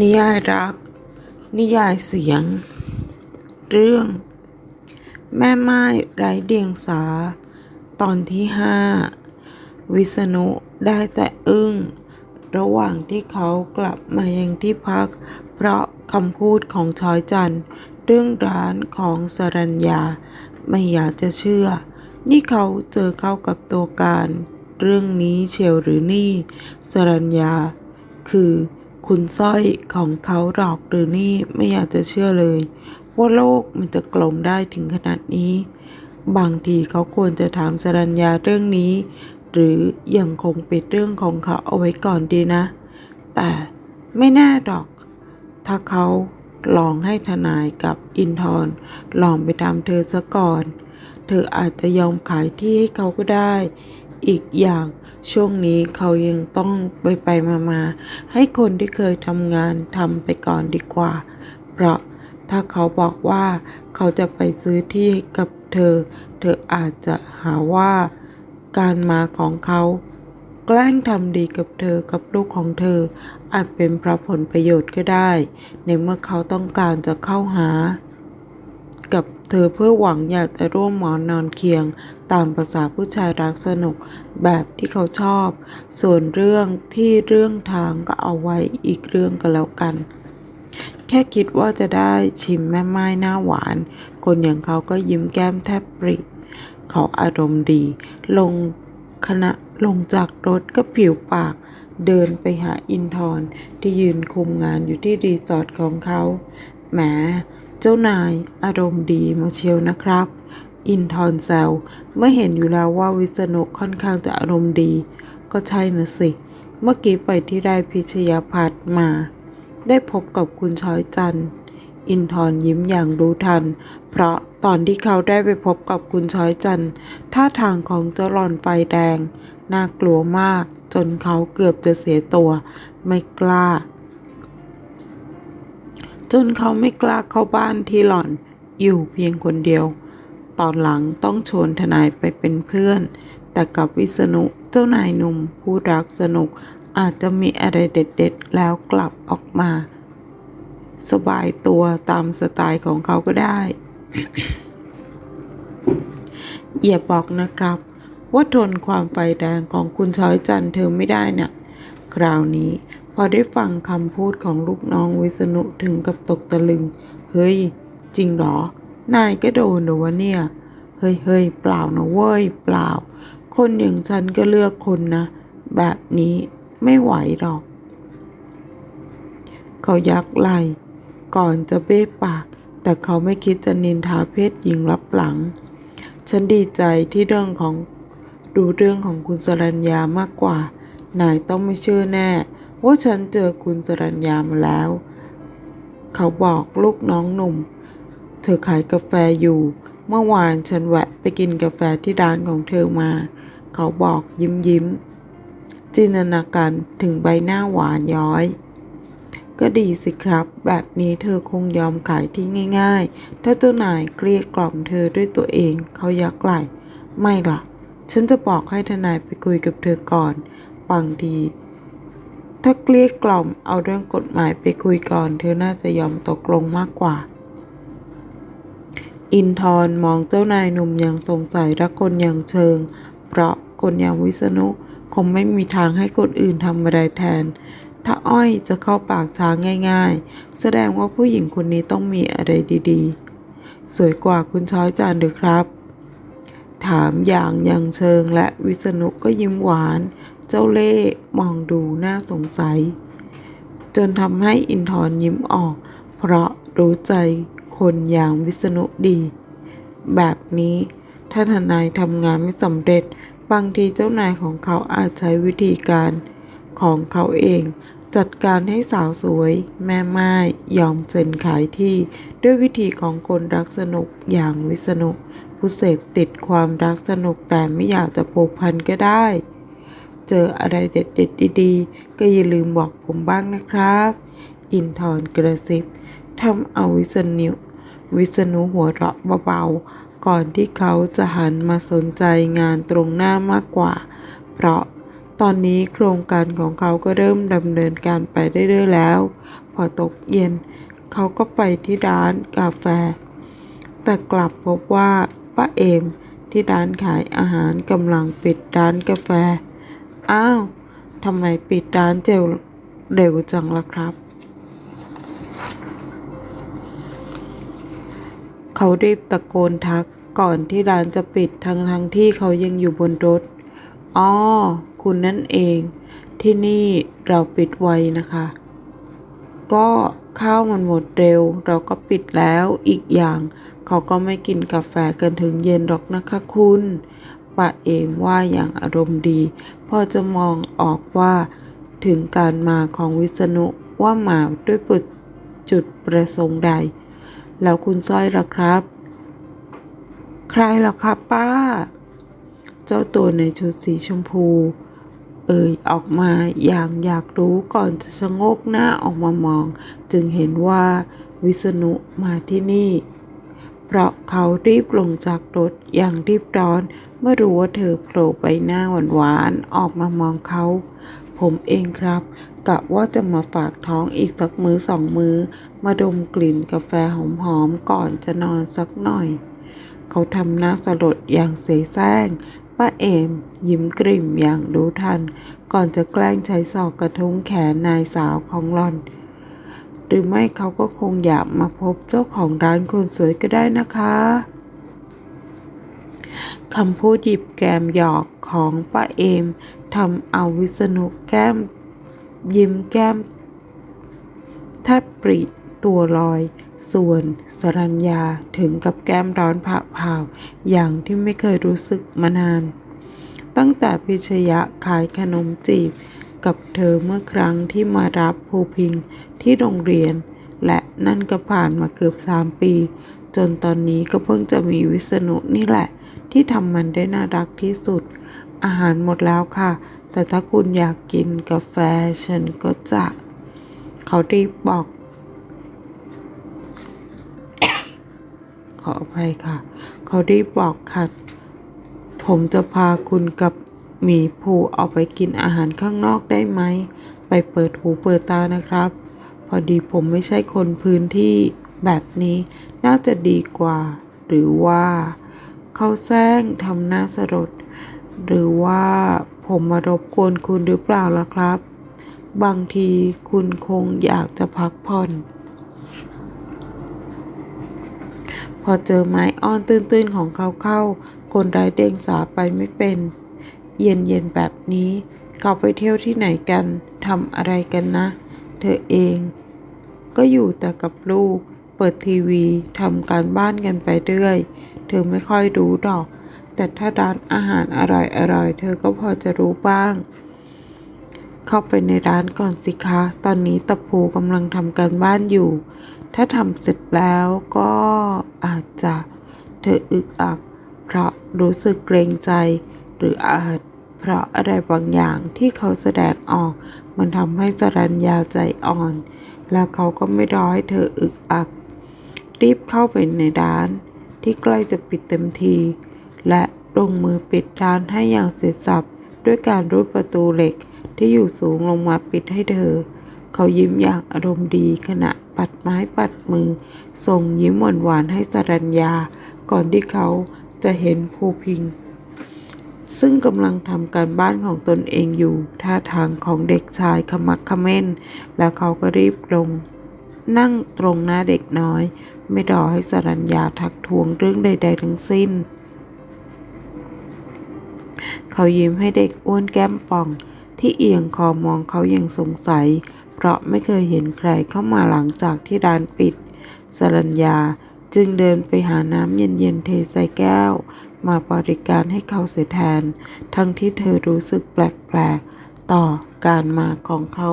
นิยายรัก นิยายเสียง เรื่อง แม่ไม้ไร้เดียงสา ตอนที่ห้าวิษณุได้แต่อึ้ง ระหว่างที่เขากลับมายังที่พัก เพราะคำพูดของชอยจันเรื่องร้านของสรัญญา ไม่อยากจะเชื่อ นี่เขาเจอเข้ากับตัวการ เรื่องนี้เชียวหรือนี่ สรัญญา คือ คุณสร้อยของเขาหรอกหรือนี่ไม่อยากจะเชื่อเลย ว่าโลกมันจะกลมได้ถึงขนาดนี้ บางทีเขาควรจะถามสรัญญาเรื่องนี้ หรือยังคงปิดเรื่องของเขาเอาไว้ก่อนดีนะ แต่ไม่แน่ดอก ถ้าเขาลองให้ทนายกับอินทร์ลองไปตามเธอซะก่อน เธออาจจะยอมขายที่ให้เขาก็ได้ อีกอย่างช่วงนี้เขายังต้องไปไปมามาให้คนที่เคยทำงานทำไปก่อนดีกว่า เพราะถ้าเขาบอกว่าเขาจะไปซื้อที่ให้กับเธอ เธออาจจะหาว่าการมาของเขา แกล้งทำดีกับเธอกับลูกของเธอ อาจเป็นเพราะผลประโยชน์ก็ได้ ในเมื่อเขาต้องการจะเข้าหา กับเธอเพื่อหวังอยากจะร่วมหมอนนอนเคียง ตามภาษาผู้ชายรักสนุกแบบที่เขาชอบ ส่วนเรื่องที่เรื่องทางก็เอาไว้อีกเรื่องก็แล้วกัน แค่คิดว่าจะได้ชิมแม่ไม้หน้าหวาน คนอย่างเขาก็ยิ้มแก้มแทบปริ เขาอารมณ์ดี ลงขณะลงจากรถก็ผิวปากเดินไปหาอินทร์ที่ยืนคุมงานอยู่ที่รีสอร์ทของเขา แหม เจ้านายอารมณ์ดีมาเชียวนะครับ อินทร์แซวเมื่อเห็นอยู่แล้วว่าวิษณุค่อนข้างจะอารมณ์ดี ก็ใช่นะสิ เมื่อกี้ไปที่ไดพิชยพัฒมา ได้พบกับคุณช้อยจันทร์ อินทร์ยิ้มอย่างรู้ทัน เพราะตอนที่เขาได้ไปพบกับคุณช้อยจันทร์ท่าทางของเจ้าหลอนไฟแดง น่ากลัวมาก จนเขาเกือบจะเสียตัว ไม่กล้า จนเขาไม่กล้าเข้าบ้านที่หล่อนอยู่เพียงคนเดียว ตอนหลังต้องชวนทนายไปเป็นเพื่อน แต่กับวิษณุเจ้านายหนุ่มผู้รักสนุกอาจจะมีอะไรเด็ดๆ แล้วกลับออกมา สบายตัวตามสไตล์ของเขาก็ได้อย่าบอกนะครับ ว่าทนความไฟแดงของคุณช้อยจันเธอไม่ได้น่ะคราวนี้พอได้ฟังคำพูดของลูกน้องวิษณุถึงกับตกตะลึง เฮ้ย จริงเหรอ นายก็โดนหรอวะเนี่ย เฮ้ยเฮ้ยเปล่านะเว้ย เปล่า คนอย่างฉันก็เลือกคนนะ แบบนี้ไม่ไหวหรอก เขายักไหลก่อนจะเบ้ปาก แต่เขาไม่คิดจะนินทาเพศหญิงรับหลัง ฉันดีใจที่เรื่องของดูเรื่องของคุณสรัญญามากกว่า นายต้องไม่เชื่อแน่ ว่าฉันเจอคุณสรัญญามาแล้ว เขาบอกลูกน้องหนุ่ม เธอขายกาแฟอยู่ เมื่อวานฉันแวะไปกินกาแฟที่ร้านของเธอมา เขาบอกยิ้มยิ้ม จินตนาการถึงใบหน้าหวานย้อย ก็ดีสิครับ แบบนี้เธอคงยอมขายที่ง่าย ๆ ถ้าเจ้านายเกลี้ยกล่อมเธอด้วยตัวเอง เขายักไหล่ไม่ล่ะ ฉันจะบอกให้ทนายไปคุยกับเธอก่อนบางทีถ้าเกลี้ยกล่อมเอาเรื่องกฎหมายไปคุยก่อน เธอน่าจะยอมตกลงมากกว่า อินทร์มองเจ้านายหนุ่มอย่างสงสัยและคนอย่างเชิง เพราะคนอย่างวิษณุคงไม่มีทางให้คนอื่นทำอะไรแทน ถ้าอ้อยจะเข้าปากช้างง่าย ๆ แสดงว่าผู้หญิงคนนี้ต้องมีอะไรดีๆ สวยกว่าคุณช้อยจานหรือครับ ถามอย่างยังเชิงและวิษณุก็ยิ้มหวาน เจ้าเล่ห์มองดูน่าสงสัย จนทำให้อินทร์ยิ้มออก เพราะรู้ใจ คนอย่างวิษณุดี แบบนี้ถ้าทนายทำงานไม่สำเร็จ บางทีเจ้านายของเขาอาจใช้วิธีการของเขาเองจัดการให้สาวสวย แม่ไม้ยอมเซ็นขายที่ ด้วยวิธีของคนรักสนุกอย่างวิษณุผู้เสพติดความรักสนุกแต่ไม่อยากจะผูกพันก็ได้ เจออะไรเด็ดๆดีๆ ก็อย่าลืมบอกผมบ้างนะครับ อินทร์กระซิบทำเอาวิษณุ วิษณุหัวเราะเบาๆ ก่อนที่เขาจะหันมาสนใจงานตรงหน้ามากกว่า เพราะตอนนี้โครงการของเขาก็เริ่มดำเนินการไปเรื่อยๆแล้ว พอตกเย็น เขาก็ไปที่ร้านกาแฟ แต่กลับพบว่าป้าเอมที่ร้านขายอาหารกำลังปิดร้านกาแฟ อ้าวทำไมปิดร้านเจวเร็วจังล่ะครับ เขารีบตะโกนทักก่อนที่ร้านจะปิดทั้งทั้งๆที่เขายังอยู่บนรถอ๋อคุณนั่นเอง ที่นี่เราปิดไวนะคะ ก็ข้าวมันหมดเร็ว เราก็ปิดแล้วอีกอย่าง เขาก็ไม่กินกาแฟกันถึงเย็นหรอกนะคะคุณป้าเอมว่าอย่างอารมณ์ดี พอจะมองออกว่า ถึงการมาของวิษณุว่ามาด้วยปุจุดประสงค์ใด แล้วคุณสร้อยล่ะครับ ใครล่ะครับป้า เจ้าตัวในชุดสีชมพู เอ่ยออกมาอย่างอยากรู้ก่อนจะชะโงกหน้าออกมามอง จึงเห็นว่าวิษณุมาที่นี่ เพราะเขารีบลงจากรถอย่างรีบร้อน เมื่อรู้ว่าเธอโผล่ใบหน้าหวานๆออกมามองเขา ผมเองครับ กะว่าจะมาฝากท้องอีกสักมือสองมือ มาดมกลิ่นกาแฟหอมๆก่อนจะนอนสักหน่อย เขาทำหน้าสลดอย่างเสแสร้งป้าเอมยิ้มกริ่มอย่างรู้ทัน ก่อนจะแกล้งใช้ศอกกระทุ้งแขนนายสาวของหลอน หรือไม่เขาก็คงอยากมาพบเจ้าของร้านคนสวยก็ได้นะคะคำพูดหยิบแกมหยอกของป้าเอมทำเอาวิษณุแก้ม ยิ้มแก้มแทบปริตัวลอย ส่วนสรัญญาถึงกับแก้มร้อนผ่าเผาอย่างที่ไม่เคยรู้สึกมานาน ตั้งแต่พิชยะขายขนมจีบ กับเธอเมื่อครั้งที่มารับภูพิงที่โรงเรียน และนั่นก็ผ่านมาเกือบสามปี จนตอนนี้ก็เพิ่งจะมีวิษณุนี่แหละ ที่ทำมันได้น่ารักที่สุด อาหารหมดแล้วค่ะ แต่ถ้าคุณอยากกินกาแฟฉันก็จะเขารีบบอก ขออภัยค่ะ เขารีบบอกขัดผมจะพาคุณกับหมีภูออกไปกินอาหารข้างนอกได้ไหม ไปเปิดหูเปิดตานะครับ พอดีผมไม่ใช่คนพื้นที่แบบนี้น่าจะดีกว่า หรือว่า เขาแซงทำหน้าสลดหรือว่า ผมมารบกวนคุณหรือเปล่าล่ะครับ บางทีคุณคงอยากจะพักผ่อน พอเจอไม้อ้อนตื้นๆของเขาเข้า คนไร้เดียงสาไปไม่เป็น เย็นๆแบบนี้ เขาไปเที่ยวที่ไหนกันทำอะไรกันนะ เธอเอง ก็อยู่แต่กับลูก เปิดทีวีทำการบ้านกันไปเรื่อย เธอไม่ค่อยรู้ดอก แต่ถ้าร้านอาหารอร่อยๆเธอก็พอจะรู้บ้าง เข้าไปในร้านก่อนสิคะ ตอนนี้ตะพูกำลังทำการบ้านอยู่ ถ้าทำเสร็จแล้วก็อาจจะเธออึกอัก เพราะรู้สึกเกรงใจ หรืออาจเพราะอะไรบางอย่างที่เขาแสดงออก มันทำให้สรัญญาใจอ่อน แล้วเขาก็ไม่รอให้เธออึกอัก รีบเข้าไปในร้านที่ใกล้จะปิดเต็มที และลงมือปิดร้านให้อย่างเสร็จสับด้วยการรูดประตูเหล็กที่อยู่สูงลงมาปิดให้เธอ เขายิ้มอย่างอารมณ์ดีขณะปัดไม้ปัดมือ ส่งยิ้มหวานๆให้สรัญญา ก่อนที่เขาจะเห็นภูพิง ซึ่งกำลังทำการบ้านของตนเองอยู่ ท่าทางของเด็กชายขมักขม้น แล้วเขาก็รีบลง นั่งตรงหน้าเด็กน้อย ไม่รอให้สรัญญาทักทวงเรื่องใด ๆ ทั้งสิ้น เขายิ้มให้เด็กอ้วนแก้มป่อง ที่เอียงคอมองเขาอย่างสงสัย เพราะไม่เคยเห็นใครเข้ามาหลังจากที่ร้านปิด สรัญญาจึงเดินไปหาน้ำเย็นๆเทใส่แก้ว มาบริการให้เขาเสียแทน ทั้งที่เธอรู้สึกแปลกๆ ต่อการมาของเขา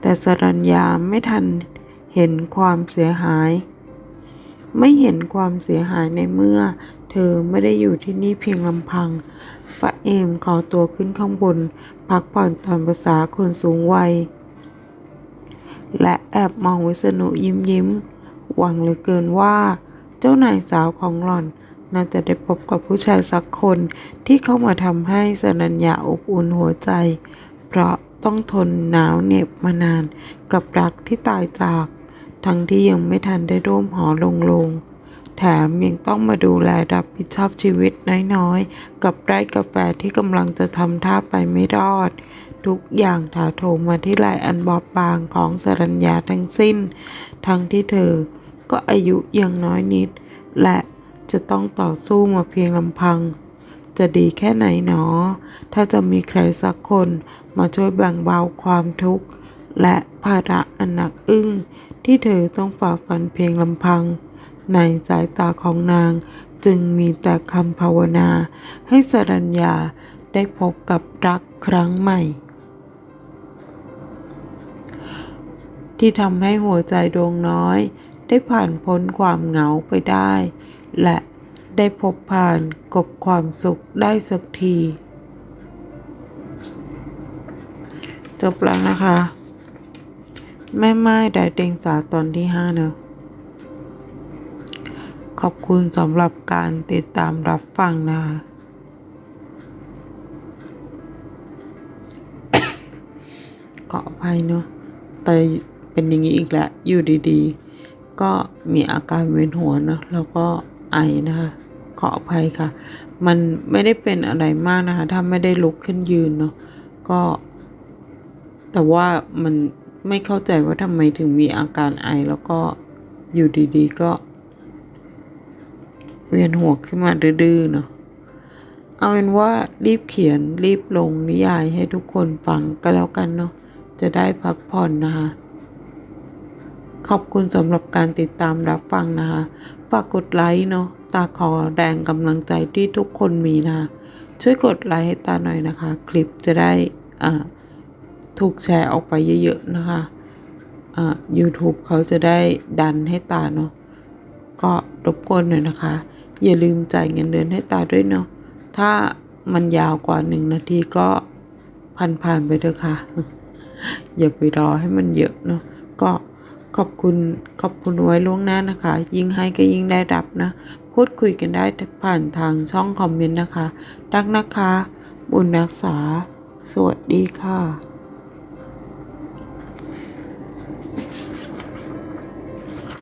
แต่สรัญญาไม่ทันเห็นความเสียหาย ไม่เห็นความเสียหายในเมื่อ เธอไม่ได้อยู่ที่นี่เพียงลำพังฟ้าเอมขอตัวขึ้นข้างบน พักผ่อนตามภาษาคนสูงวัย และแอบมองวิษณุยิ้มยิ้ม หวังเหลือเกินว่า เจ้านายสาวของหล่อนน่าจะได้พบกับผู้ชายสักคนที่เข้ามาทำให้สนัญญาอบอุ่นหัวใจ เพราะต้องทนหนาวเหน็บมานานกับรักที่ตายจาก ทั้งที่ยังไม่ทันได้ร่วมหอลงลง แถมยังต้องมาดูแลรับผิดชอบชีวิตน้อยๆ กับไร่กาแฟที่กำลังจะทำท่าไปไม่รอด ทุกอย่างถาโถมมาที่ไหลอันบอบบางของสรัญญาทั้งสิ้น ทั้งที่เธอก็อายุยังน้อยนิด และจะต้องต่อสู้มาเพียงลำพัง จะดีแค่ไหนหนอ ถ้าจะมีใครสักคนมาช่วยแบ่งเบาความทุกข์ และภาระอันหนักอึ้ง ที่เธอต้องฝ่าฟันเพียงลำพัง ในสายตาของนางจึงมีแต่คำภาวนา ให้สรัญญาได้พบกับรักครั้งใหม่ ที่ทำให้หัวใจดวงน้อย ได้ผ่านพ้นความเหงาไปได้ และได้พบผ่านกบความสุขได้สักที จบแล้วนะคะ แม่ไม้ได้เต็งสาตอนที่ห้าเนอะขอบคุณสำหรับการติดตามรับฟังนะคะขออภัยเนอะแต่เป็นอย่างนี้อีกแล้วอยู่ดีๆ ก็มีอาการเวียนหัวเนอะแล้วก็ไอนะคะขออภัยค่ะ มันไม่ได้เป็นอะไรมากนะคะ ถ้าไม่ได้ลุกขึ้นยืนเนาะก็ แต่ว่ามัน ไม่เข้าใจว่าทำไมถึงมีอาการไอแล้วก็อยู่ดีๆ ก็ เวียนหัวขึ้นมาดื้อๆเนาะเอาเป็นว่ารีบเขียนรีบลงนิยายให้ทุกคนฟังก็แล้วกันเนาะจะได้พักผ่อนนะคะ ขอบคุณสำหรับการติดตามรับฟังนะคะ ฝากกดไลค์เนาะตาขอแรงกำลังใจที่ทุกคนมีนะคะช่วยกดไลค์ให้ตาหน่อยนะคะ คลิปจะได้อ่า ถูกแชร์ออกไปเยอะๆนะคะอ่า YouTube เขาจะได้ดันให้ตาเนาะก็รบกวนหน่อยนะคะ อย่าลืมจ่ายเงินเดือนให้ตาด้วยเนาะถ้ามันยาวกว่าหนึ่งนาทีก็ผ่านๆไปเถอะค่ะ อย่าไปรอให้มันเยอะเนาะก็ขอบคุณขอบคุณไว้ล่วงหน้านะคะ ยิ่งให้ก็ยิ่งได้รับนะ พูดคุยกันได้ผ่านทางช่องคอมเมนต์นะคะ รักนะคะ บุญรักษา สวัสดีค่ะ